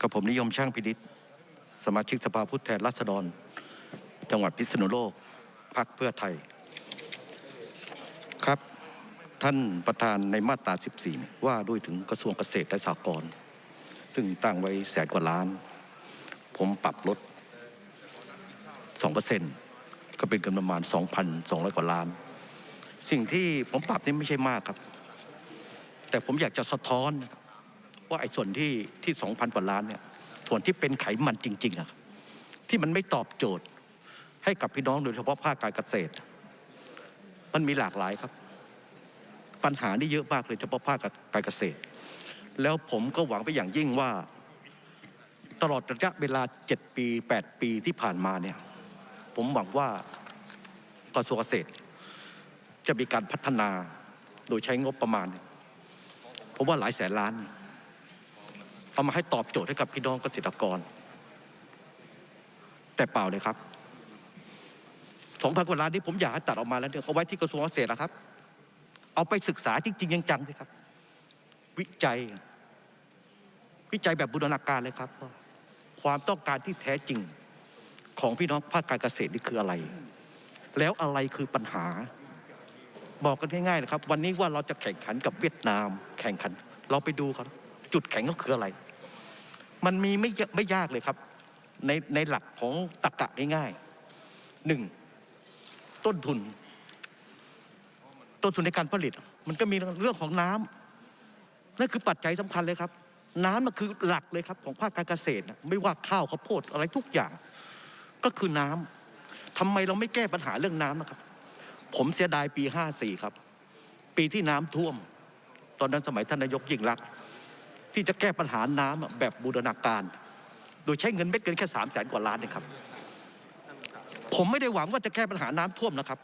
กับผมนิยมช่างพินิษสมาชิกสภาผู้แทนราษฎร จังหวัดพิษณุโลกพรรคเพื่อไทย ครับ ท่านประธานในมาตรา 14 ว่าด้วยถึงกระทรวงเกษตรและสหกรณ์ซึ่งตั้งไว้แสนกว่าล้าน ผมปรับลด 2%ก็เป็นเงินประมาณ 2,200 กว่าล้าน สิ่งที่ผมปรับนี่ไม่ใช่มากครับ แต่ผมอยากจะสะท้อน ว่าไอ้ส่วนที่ที่2,000กว่าล้านเนี่ยส่วนที่เป็นไขมันจริงๆอะที่มันไม่ตอบโจทย์ให้กับพี่น้องโดยเฉพาะภาคการเกษตร มันมีหลากหลายครับ ปัญหานี่เยอะมากเลยเฉพาะภาคการเกษตร แล้วผมก็หวังไปอย่างยิ่งว่า ตลอดระยะเวลา 7 ปี 8 ปีที่ผ่านมาเนี่ย ผมหวังว่ากระทรวงเกษตร จะมีการพัฒนาโดยใช้งบประมาณ ผมว่าหลายแสนล้าน เอามาให้ตอบโจทย์ให้กับพี่น้องเกษตรกร แต่เปล่าเลยครับสองพันกว่าล้านที่ผมอยากให้ตัดออกมาแล้วเนี่ยเอาไว้ที่กระทรวงเกษตรนะครับ เอาไปศึกษาจริงๆจังๆสิครับ วิจัย วิจัยแบบบูรณาการเลยครับว่าความต้องการที่แท้จริงของพี่น้องภาคการเกษตรนี่คืออะไร แล้วอะไรคือปัญหา บอกกันง่ายๆนะครับ วันนี้ว่าเราจะแข่งขันกับเวียดนาม แข่งขัน เราไปดูครับจุดแข็งก็คืออะไร มันมีไม่ยไม่ยากเลยครับ ในในหลักของตรรกะง่ายๆหนึ่งต้นทุน ต้นทุนในการผลิต มันก็มีเรื่องของน้ำนั่นคือปัจจัยสำคัญเลยครับ น้ำมันคือหลักเลยครับ ของภาคการเกษตร ไม่ว่าข้าวข้าวโพดอะไรทุกอย่าง ก็คือน้ำทำไมเราไม่แก้ปัญหาเรื่องน้ำนะครับ ผมเสียดายปี 54 ครับ ปีที่น้ำท่วม ตอนนั้นสมัยท่านนายกยิ่งรักษ ที่จะแก้ปัญหาน้ำอะแบบบูรณาการ โดยใช้เงินเม็ดเกินแค่สามแสนกว่าล้านเองครับ ผมไม่ได้หวังว่าจะแก้ปัญหาน้ำท่วมนะครับ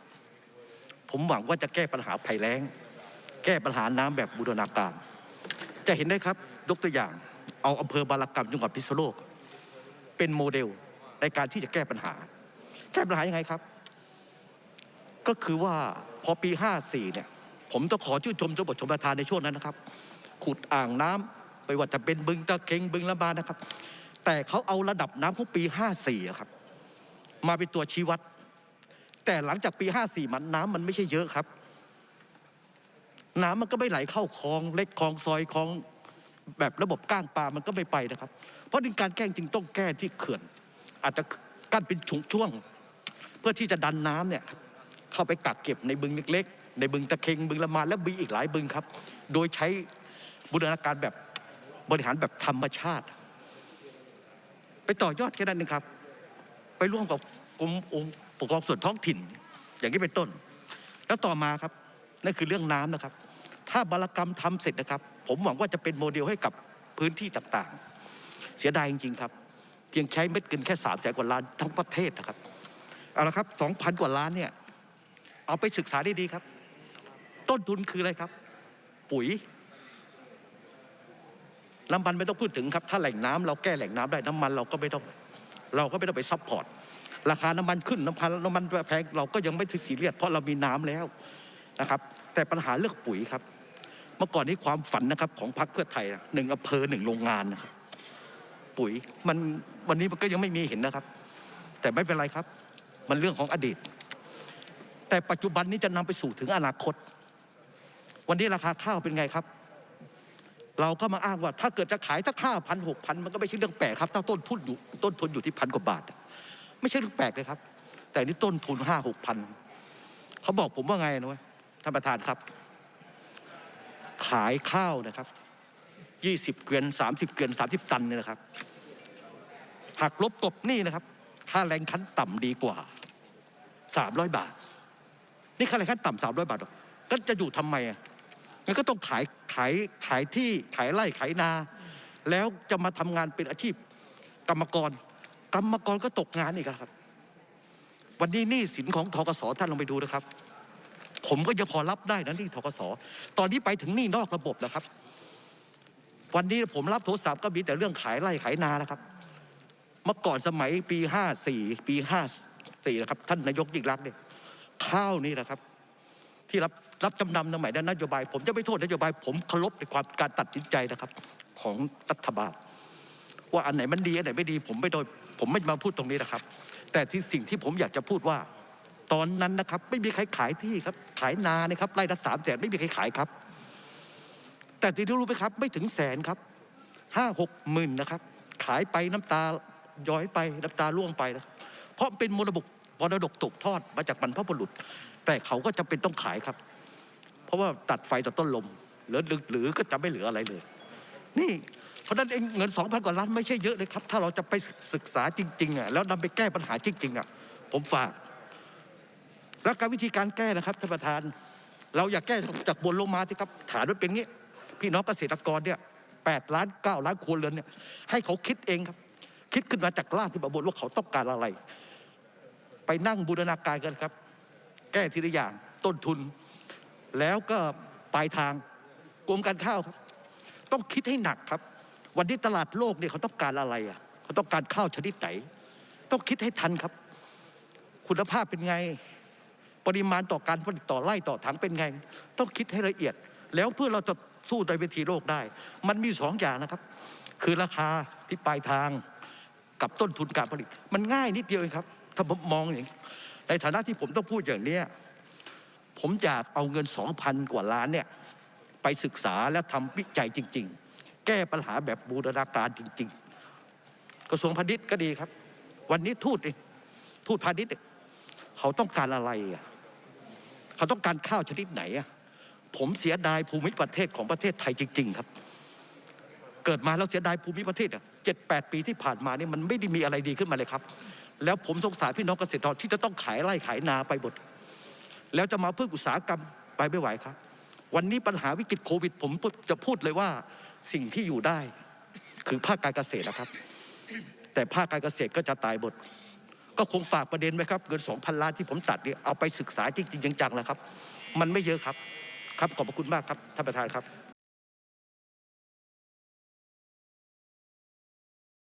ผมหวังว่าจะแก้ปัญหาภัยแล้ง แก้ปัญหาน้ำแบบบูรณาการ จะเห็นได้ครับยกตัวอย่างเอาอำเภอบารกรรมจังหวัดพิษณุโลก เป็นโมเดลในการที่จะแก้ปัญหา แก้ปัญหายังไงครับ ก็คือว่าพอปี 54เนี่ยผมต้องขอชื่นชมเจ้าบทชมประทานในช่วงนั้นนะครับ ขุดอ่างน้ำ ไปว่าจะเป็นบึงตะเค็งบึงละบานะครับ แต่เขาเอาระดับน้ำของปี 54ครับ มาเป็นตัวชี้วัด แต่หลังจากปี 54 มันน้ำมันไม่ใช่เยอะครับ น้ำมันก็ไม่ไหลเข้าคลองเล็กคลองซอยคลองแบบระบบก้างปลามันก็ไม่ไปนะครับ เพราะในการแก้จริงต้องแก้ที่เขื่อน อาจจะกั้นเป็นช่วงช่วงๆเพื่อที่จะดันน้ำเนี่ยเข้าไปกักเก็บในบึงเล็กๆในบึงตะเค็งบึงละมานและบึงอีกหลายบึงครับ โดยใช้บูรณาการแบบ บริหารแบบธรรมชาติ ไปต่อยอดแค่นั้นเองครับ ไปร่วมกับกรมองค์ปกครองส่วนท้องถิ่น อย่างนี้เป็นต้น แล้วต่อมาครับนั่นคือเรื่องน้ำนะครับ ถ้าบารกรรมทำเสร็จนะครับ ผมหวังว่าจะเป็นโมเดลให้กับพื้นที่ต่างๆ เสียดายจริงๆครับ เพียงใช้เม็ดเงินแค่สามแสนกว่าล้านทั้งประเทศนะครับเอาละครับสองพันกว่าล้านเนี่ยเอาไปศึกษาได้ดีครับ ต้นทุนคืออะไรครับ ปุ๋ย น้ำมันไม่ต้องพูดถึงครับ ถ้าแหล่งน้ำเราแก้แหล่งน้ำได้น้ำมันเราก็ไม่ต้อง เราก็ไม่ต้องไปซัพพอร์ตราคาน้ำมันขึ้นน้ำมันน้ำมันแพงเราก็ยังไม่ถึงซีเรียสเพราะเรามีน้ำแล้วนะครับ แต่ปัญหาเรื่องปุ๋ยครับ เมื่อก่อนนี้ความฝันนะครับของพรรคเพื่อไทยหนึ่งอำเภอหนึ่งโรงงานนะครับปุ๋ยมันวันนี้มันก็ยังไม่มีเห็นนะครับ แต่ไม่เป็นไรครับ มันเรื่องของอดีต แต่ปัจจุบันนี้จะนำไปสู่ถึงอนาคต วันนี้ราคาข้าวเป็นไงครับ เราก็มาอ้างว่าถ้าเกิดจะขายถ้าข้าพันหกพันมันก็ไม่ใช่เรื่องแปลกครับ ถ้าต้นทุนอยู่ต้นทุนอยู่ที่พันกว่าบาท ไม่ใช่เรื่องแปลกเลยครับ แต่นี่ต้นทุนห้าหกพันเขาบอกผมว่าไงนะเว้ยท่านประธานครับ ขายข้าวนะครับยี่สิบเกวียนสามสิบเกวียนสามสิบตันเนี่ยนะครับหักลบกบหนี่นะครับ ค่าแรงขั้นต่ำดีกว่าสามร้อยบาท นี่ค่าแรงขั้นต่ำสามร้อยบาทก็จะอยู่ทำไมอะ ก็ต้องขายขายขายที่ขายไร่ขายนา แล้วจะมาทำงานเป็นอาชีพกรรมกร กรรมกรก็ตกงานอีกแล้วครับ วันนี้หนี้สินของทกสท่านลองไปดูนะครับ ผมก็ยังพอรับได้นะนี่ทกสตอนนี้ไปถึงหนี้นอกระบบแล้วครับ วันนี้ผมรับโทรศัพท์ก็มีแต่เรื่องขายไร่ขายนานะครับ เมื่อก่อนสมัยปีห้าสี่ปีห้าสี่นะครับ ท่านนายกยิ่งรักเนี่ยข้าวนี่แหละครับ ที่รับ รับจำนำสมัยนั้นนโยบาย ผมจะไม่โทษนโยบาย ผมเคารพในความการตัดสินใจนะครับ ของรัฐบาล ว่าอันไหนมันดีอันไหนไม่ดี ผมไม่โดย ผมไม่มาพูดตรงนี้นะครับ แต่ที่สิ่งที่ผมอยากจะพูดว่า ตอนนั้นนะครับ ไม่มีใครขายที่ครับ ขายนานะครับไร่ละสามแสนไม่มีใครขายครับ แต่ที่รู้ไหมครับ ไม่ถึงแสนครับห้าหกหมื่นนะครับ ขายไปน้ำตาย้อยไปน้ำตาล่วงไปนะเพราะเป็นมรดกมรดกตกทอดมาจากบรรพบุรุษ แต่เขาก็จำเป็นต้องขายครับ เพราะว่าตัดไฟต่อต้นลมหลือหรือก็จะไม่เหลืออะไรเลย นี่เพราะนั้นเองเงินสองพันกว่าล้านไม่ใช่เยอะเลยครับ ถ้าเราจะไปศึกษาจริงๆอะแล้วนำไปแก้ปัญหาจริงๆอะผมฝากแล้วการวิธีการแก้นะครับท่านประธาน เราอยากแก้จากบนลงมาสิครับ ฐานมันเป็นงี้พี่น้องเกษตรกรเนี่ยแปดล้านเก้าล้านครัวเรือนเนี่ยให้เขาคิดเองครับ คิดขึ้นมาจากล่างที่มาบนว่าเขาต้องการอะไร ไปนั่งบูรณาการกันครับ แก้ทีละอย่างต้นทุน แล้วก็ปลายทางกรมการข้าวครับต้องคิดให้หนักครับ วันนี้ตลาดโลกเนี่ยเขาต้องการอะไรอะเขาต้องการข้าวชนิดไหน ต้องคิดให้ทันครับ คุณภาพเป็นไง ปริมาณต่อการผลิตต่อไร่ต่อถังเป็นไง ต้องคิดให้ละเอียด แล้วเพื่อเราจะสู้ในเวทีโลกได้ มันมีสองอย่างนะครับ คือราคาที่ปลายทางกับต้นทุนการผลิต มันง่ายนิดเดียวเองครับ ถ้าผมมองอย่างในฐานะที่ผมต้องพูดอย่างเนี้ย ผมอยากเอาเงินสองพันกว่าล้านเนี่ยไปศึกษาและทำวิจัยจริง ๆ แก้ปัญหาแบบบูรณาการจริง ๆ กระทรวงพาณิชย์ก็ดีครับ วันนี้ทูตเองทูตพาณิชย์เขาต้องการอะไรอะเขาต้องการข้าวชนิดไหนอะผมเสียดายภูมิประเทศของประเทศไทยจริง ๆ ครับ เกิดมาแล้วเสียดายภูมิประเทศอะเจ็ดแปดปีที่ผ่านมาเนี่ยมันไม่ได้มีอะไรดีขึ้นมาเลยครับ แล้วผมสงสารพี่น้องเกษตรกรที่จะต้องขายไร่ขายนาไปหมด แล้วจะมาเพื่ออุตสาหกรรมไปไม่ไหวครับ วันนี้ปัญหาวิกฤตโควิด ผมจะพูดเลยว่าสิ่งที่อยู่ได้ คือภาคการเกษตรนะครับ แต่ภาคการเกษตรก็จะตายหมดก็คงฝากประเด็นไว้ครับเงินสองพันล้านที่ผมตัดเนี่ยเอาไปศึกษาจริงๆจังๆนะครับ มันไม่เยอะครับ ครับขอบพระคุณมากครับท่านประธานครับ